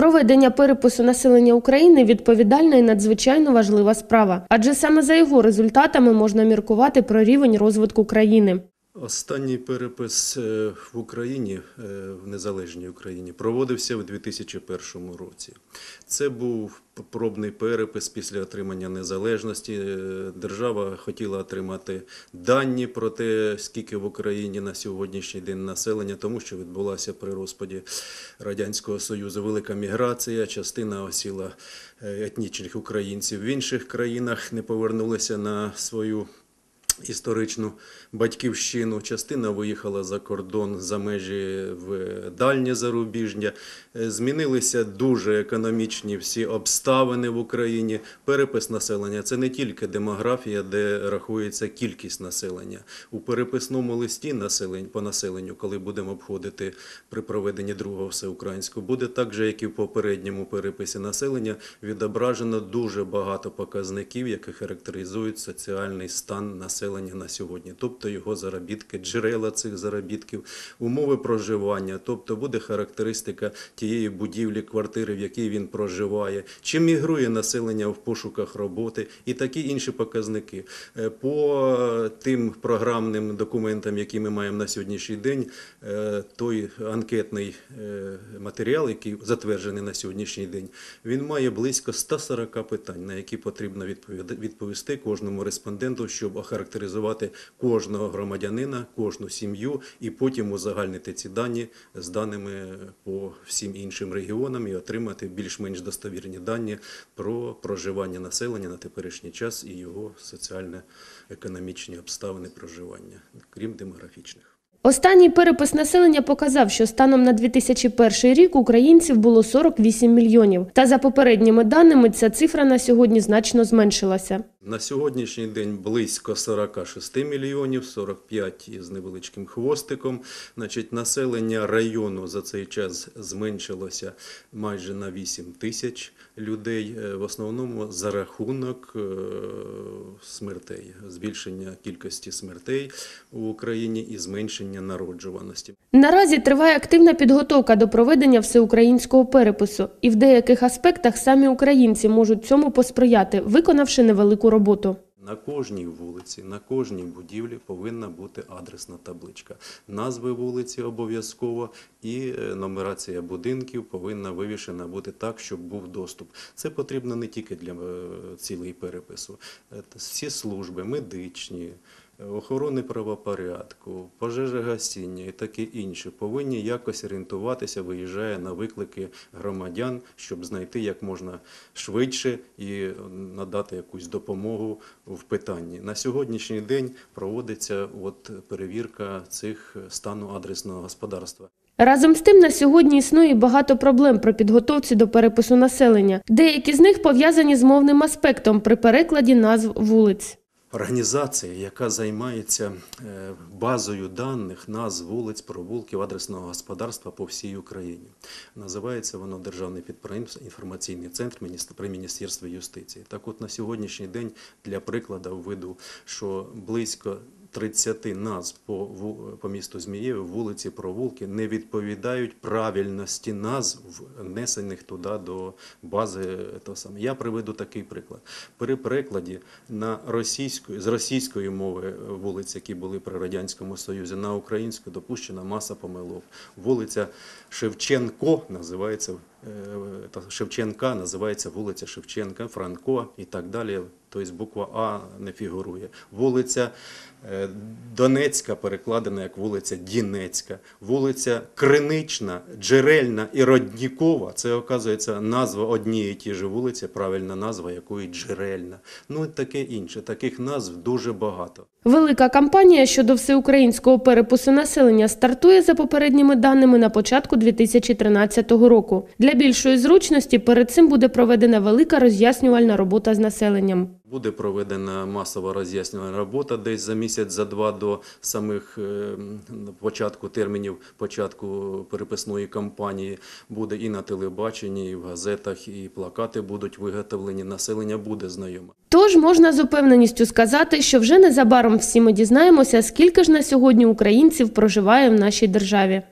Проведення перепису населення України відповідальна і надзвичайно важлива справа, адже саме за його результатами можна міркувати про рівень розвитку країни. Останній перепис е, в Україні, е, в незалежній Україні, проводився в 2001 році. Це був пробний перепис після отримання незалежності. Е, Держава хотіла отримати дані про те, скільки в Україні на сьогоднішній день населення, тому що відбулася при розпаді Радянського Союзу велика міграція, частина осіла етнічних українців в інших країнах, не повернулися на свою історичну батьківщину. Частина виїхала за кордон за межі в дальнє зарубіжжя. Е, Змінилися дуже економічні всі обставини в Україні. Перепис населення це не тільки демографія, де рахується кількість населення. У переписному листі населень по населенню, коли будемо обходити при проведенні другого всеукраїнського, буде так же, як і в попередньому переписі населення, відображено дуже багато показників, які характеризують соціальний стан населення на сьогодні, тобто його заробітки, джерела цих заробітків, умови проживання, тобто буде характеристика тієї будівлі, квартири, в якій він проживає, чи мігрує населення в пошуках роботи і такі інші показники. Е, По тим програмним документам, які ми маємо на сьогоднішній день, е, той анкетний е, матеріал, який затверджений на сьогоднішній день, він має близько 140 питань, на які потрібно відповісти кожному респонденту, щоб охарактеризувати кожного громадянина, кожну сім'ю, і потім узагальнити ці дані з даними по всім іншим регіонам і отримати більш-менш достовірні дані про проживання населення на теперішній час і його соціально-економічні обставини проживання, крім демографічних. Останній перепис населення показав, що станом на 2001 рік українців було 48 мільйонів. Та за попередніми даними ця цифра на сьогодні значно зменшилася. На сьогоднішній день близько 46 мільйонів, 45 із невеличким хвостиком. Значить, населення району за цей час зменшилося майже на 8 тисяч людей, е, в основному за рахунок е, смертей, збільшення кількості смертей в Україні і зменшення народжуваності. Наразі триває активна підготовка до проведення всеукраїнського перепису, і в деяких аспектах самі українці можуть цьому посприяти, виконавши невелику роботу. На кожній вулиці, на кожній будівлі повинна бути адресна табличка. Назви вулиці обов'язково і номерація нумерація будинків повинна вивішена бути так, щоб був доступ. Це потрібно не тільки для е, цілей перепису. Е, Всі служби, медичні, е, охорони правопорядку, пожежогасіння і таке інше повинні якось орієнтуватися, виїжджає на виклики громадян, щоб знайти як можна швидше і надати якусь допомогу в питанні. На сьогоднішній день проводиться от перевірка цих стану адресного господарства. Разом з тим, на сьогодні існує багато проблем при підготовці до перепису населення. Деякі з них пов'язані з мовним аспектом при перекладі назв вулиць. Організація, яка займається е, базою даних назв вулиць, провулків, адресного господарства по всій Україні. Називається воно Державний підприємство інформаційний центр при Міністерстві юстиції. Так от на сьогоднішній день для прикладу виду, що близько 30 назв по, по місту Змієві, вулиці, провулки не відповідають правильності назв, внесених туди до бази. Того саме. Я приведу такий приклад. При перекладі на російську, з російської мови вулиць, які були при Радянському Союзі, на українську допущена маса помилок. Вулиця Шевченко називається е, Шевченка називається вулиця Шевченка, Франко і так далі. Тобто буква А не фігурує. Вулиця Донецька перекладена як вулиця Дінецька. Вулиця Кринична, Джерельна і Роднікова. Це, оказується, назва однієї ті ж вулиці, правильна назва якої Джерельна. Ну і таке інше. Таких назв дуже багато. Велика кампанія щодо всеукраїнського перепису населення стартує за попередніми даними на початку 2013 року. Для більшої зручності перед цим буде проведена велика роз'яснювальна робота з населенням. Буде проведена масова роз'яснювальна робота десь за місяць, за два до самих е, початку термінів початку переписної кампанії. Буде і на телебаченні, і в газетах, і плакати будуть виготовлені. Населення буде знайоме. Тож можна з упевненістю сказати, що вже незабаром всі ми дізнаємося, скільки ж на сьогодні українців проживає в нашій державі.